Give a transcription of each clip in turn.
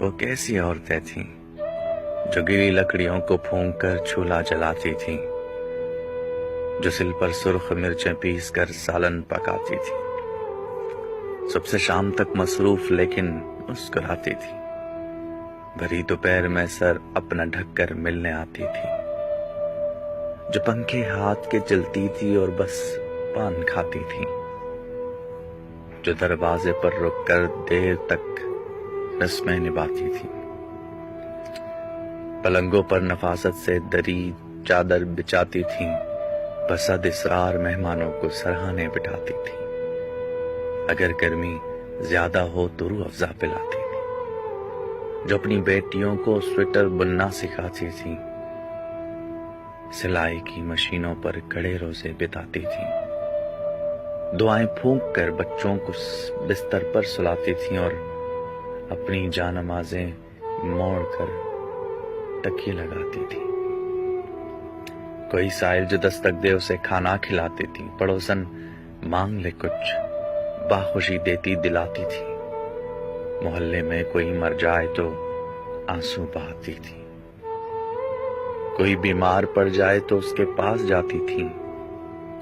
وہ کیسی عورتیں تھیں جو گیلی لکڑیوں کو پھونک کر چولہا جلاتی تھیں، جو سل پر سرخ مرچیں پیس کر سالن پکاتی تھی سب سے شام تک مصروف لیکن مسکراتی تھی بھری دوپہر میں سر اپنا ڈھک کر ملنے آتی تھی۔ جو پنکھے ہاتھ کے چلتی تھی اور بس پان کھاتی تھی جو دروازے پر رک کر دیر تک رسمیں نبھاتی تھی۔ پلنگوں پر نفاست سے دری چادر بچاتی تھیں بسد اسرار مہمانوں کو سرہانے بٹھاتی تھی۔ اگر گرمی زیادہ ہو تو روح افزا پلاتی تھی۔ جو اپنی بیٹیوں کو سویٹر بننا سکھاتی تھی، سلائی کی مشینوں پر کڑے روزے بتاتی تھی۔ دعائیں پھونک کر بچوں کو بستر پر سلاتی تھیں اور اپنی جانمازیں موڑ کر تکیے لگاتی تھی۔ کوئی سائل جو دستک دے اسے کھانا کھلاتی تھی، پڑوسن مانگ لے کچھ باخوشی دیتی، دلاتی تھی۔ محلے میں کوئی مر جائے تو آنسو بہاتی تھی۔ کوئی بیمار پڑ جائے تو اس کے پاس جاتی تھی۔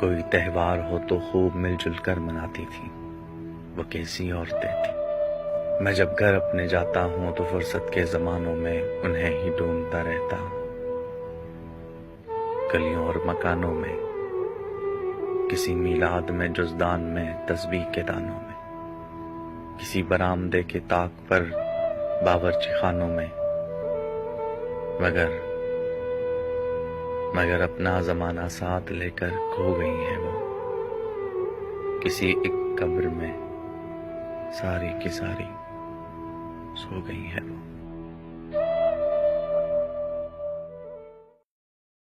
کوئی تہوار ہو تو خوب مل جل کر مناتی تھی۔ وہ کیسی عورتیں تھیں؟ میں جب گھر اپنے جاتا ہوں تو فرصت کے زمانوں میں انہیں ہی ڈھونڈتا رہتا ہوں۔ گلیوں اور مکانوں میں، کسی میلاد میں جزدان میں تسبیح کے دانوں میں، کسی برامدے کے طاق پر باورچی خانوں میں۔ مگر مگر اپنا زمانہ ساتھ لے کر کھو گئی ہے وہ۔ کسی ایک قبر میں ساری کی ساری۔ سو گئی ہے وہ